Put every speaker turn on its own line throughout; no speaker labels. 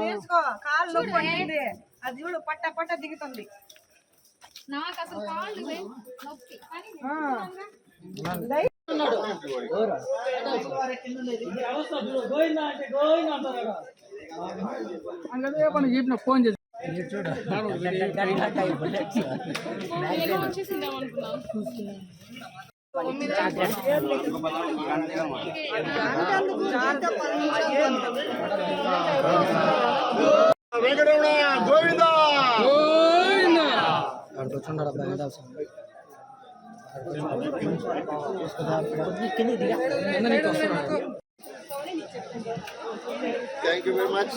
వేసుకో కాళ్ళు అది చూడు పట్ట పట్ట దిగుతుంది.
నాకు అసలు కాళ్ళు నొప్పి. కానీ
ఫోన్ చేసి
ఏదో వచ్చేసిందేమో అనుకున్నాను
Venkataramana Govinda thank you very much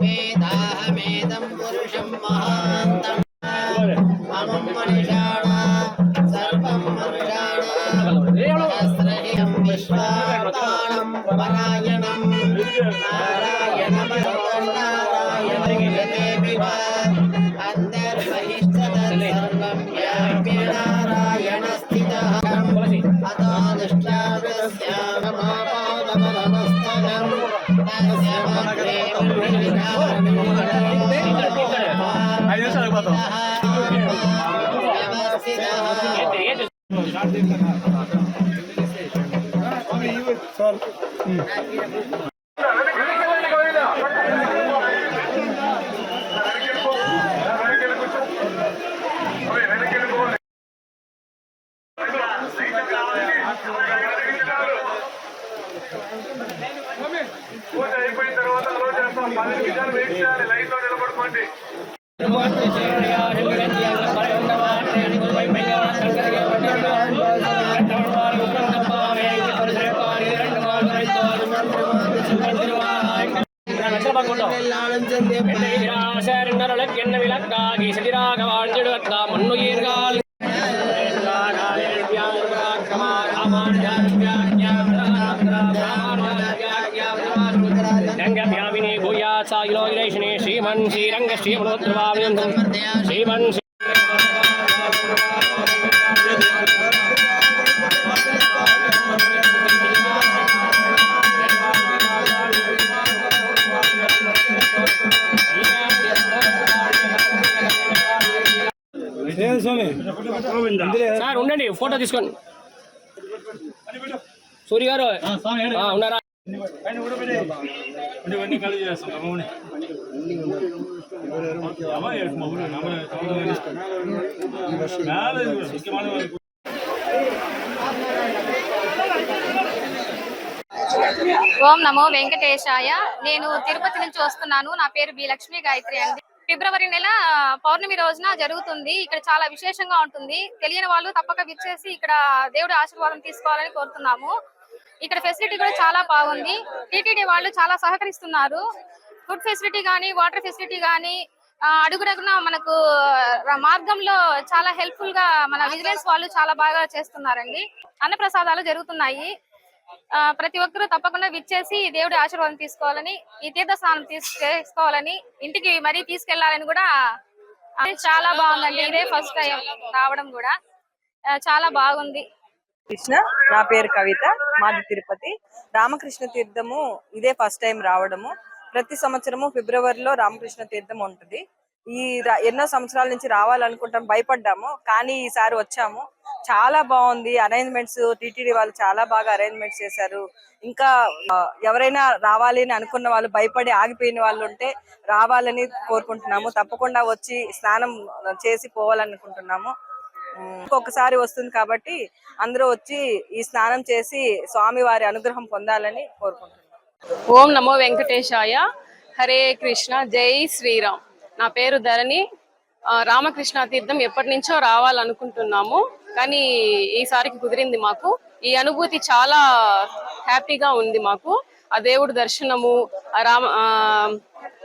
వేదాహమేదం పురుషం మహాంతం. మమం మనిషాణ సర్వం తస్య మగ్రే వ్యవస్థితः
పూజ అయిపోయిన తర్వాత అలో చేస్తాం పది నిమిషాలు వెయిట్ చేయాలి లైన్ లో నిలబడుకోండి
என்ன விளக்காகி செடிராக வாழ்ந்திடுவத்தா மண்ணுயிர்கள் భూయాత్సాగిలోగిరేషిణి శ్రీమన్ శ్రీరంగ శ్రీమన్ శ్రీ- సార్ ఉండండి ఫోటో తీసుకోండి సూర్య గారు
ఓం నమో వెంకటేశాయ. నేను తిరుపతి నుంచి వస్తున్నాను. నా పేరు బి లక్ష్మీ గాయత్రి అండి. ఫిబ్రవరి నెల పౌర్ణమి రోజున జరుగుతుంది. ఇక్కడ చాలా విశేషంగా ఉంటుంది. తెలియని వాళ్ళు తప్పక విచ్చేసి ఇక్కడ దేవుడి ఆశీర్వాదం తీసుకోవాలని కోరుతున్నాము. ఇక్కడ ఫెసిలిటీ కూడా చాలా బాగుంది. టీటీడీ వాళ్ళు చాలా సహకరిస్తున్నారు. ఫుడ్ ఫెసిలిటీ కానీ వాటర్ ఫెసిలిటీ కానీ అడుగుడగున మనకు మార్గంలో చాలా హెల్ప్ఫుల్గా మన విజిలెన్స్ వాళ్ళు చాలా బాగా చేస్తున్నారండి. అన్నప్రసాదాలు జరుగుతున్నాయి. ఆ, ప్రతి ఒక్కరూ తప్పకుండా విచ్చేసి దేవుడి ఆశీర్వాదం తీసుకోవాలని ఈ తీర్థ స్నానం తీసు- ఇంటికి మరీ తీసుకెళ్ళాలని కూడా చాలా బాగుందండి. ఇదే ఫస్ట్ టైం రావడం కూడా. చాలా బాగుంది.
కృష్ణ నా పేరు కవిత మాది తిరుపతి. రామకృష్ణ తీర్థము ఇదే ఫస్ట్ టైం రావడము. ప్రతి సంవత్సరము ఫిబ్రవరిలో రామకృష్ణ తీర్థం ఉంటుంది. ఈ ఎన్నో సంవత్సరాల నుంచి రావాలనుకుంటాం భయపడ్డాము. కానీ ఈసారి వచ్చాము. చాలా బాగుంది. అరేంజ్మెంట్స్ టీటీడీ వాళ్ళు చాలా బాగా అరేంజ్మెంట్స్ చేశారు. ఇంకా ఎవరైనా రావాలి అని అనుకున్న వాళ్ళు భయపడి ఆగిపోయిన వాళ్ళు ఉంటే రావాలని కోరుకుంటున్నాము. తప్పకుండా వచ్చి స్నానం చేసి పోవాలనుకుంటున్నాము. ఉమ్, వస్తుంది కాబట్టి అందరూ వచ్చి ఈ స్నానం చేసి స్వామి వారి అనుగ్రహం పొందాలని కోరుకుంటున్నాం.
ఓం నమో వెంకటేశాయ. హరే కృష్ణ. జై శ్రీరామ్. నా పేరు ధరణి. రామకృష్ణ తీర్థం ఎప్పటి నుంచో రావాలనుకుంటున్నాము. కానీ ఈసారికి కుదిరింది మాకు. ఈ అనుభూతి చాలా హ్యాపీగా ఉంది మాకు. ఆ దేవుడు దర్శనము ఆ రామ ఆ,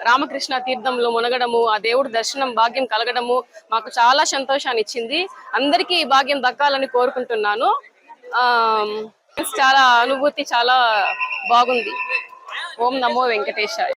రామకృష్ణ తీర్థంలో మునగడము ఆ దేవుడు దర్శనం భాగ్యం కలగడము మాకు చాలా సంతోషాన్ని ఇచ్చింది. అందరికీ ఈ భాగ్యం దక్కాలని కోరుకుంటున్నాను. ఆ చాలా అనుభూతి చాలా బాగుంది. ఓం నమో వెంకటేశాయ.